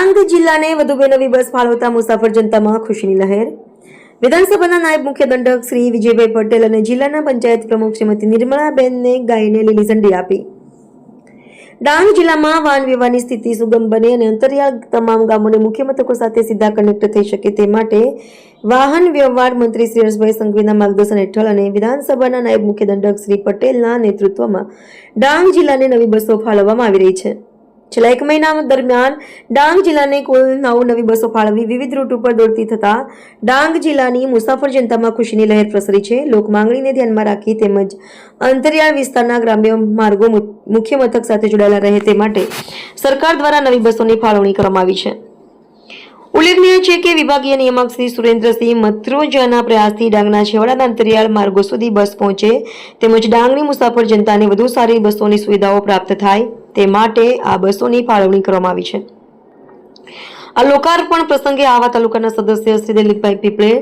ડાંગ જિલ્લાને વધુ બે નવી બસ ફાળવતા મુસાફર જનતામાં ખુશીની લહેર. વિધાનસભાના નાયબ મુખ્ય દંડક શ્રી વિજયભાઈ પટેલ અને જિલ્લાના પંચાયત પ્રમુખ શ્રીમતી નિર્મળાબેનને ગાયને લીલી ઝંડી આપી. ડાંગ જિલ્લામાં વાહન વ્યવહારની સ્થિતિ સુગમ બને અને અંતરિયાળ તમામ ગામોને મુખ્ય મથકો સાથે સીધા કનેક્ટ થઈ શકે તે માટે વાહન વ્યવહાર મંત્રી શ્રી હર્ષભાઈ સંઘવીના માર્ગદર્શન હેઠળ અને વિધાનસભાના નાયબ મુખ્ય દંડક શ્રી પટેલના નેતૃત્વમાં ડાંગ જિલ્લાને નવી બસો ફાળવવામાં આવી રહી છે. છેલ્લા એક મહિના દરમિયાન ડાંગ જિલ્લાને કુલ નવ નવી બસો ફાળવી વિવિધ રૂટ ઉપર દોડતી થતા ડાંગ જિલ્લાની મુસાફર જનતામાં ખુશીની લહેર પ્રસરી છે. લોક માંગણીને ધ્યાનમાં રાખી તેમજ અંતરિયાળ વિસ્તારના ગ્રામ્ય માર્ગો મુખ્ય મથક સાથે જોડાયેલા રહે તે માટે સરકાર દ્વારા નવી બસોની ફાળવણી કરવામાં આવી છે. ઉલ્લેખનીય છે કે વિભાગીય નિયામક શ્રી સુરેન્દ્રસિંહ મત્રોજાના પ્રયાસથી ડાંગના છેવાડાના અંતરિયાળ માર્ગો સુધી બસ પહોંચે તેમજ ડાંગની મુસાફર જનતાને વધુ સારી બસોની સુવિધાઓ પ્રાપ્ત થાય. તે માટે આ બસોની ફાળવણી કરવામાં આવી છે. આ લોકાર્પણ પ્રસંગે આવા તાલુકાના સદસ્ય શ્રી દિલીપભાઈ પીપળે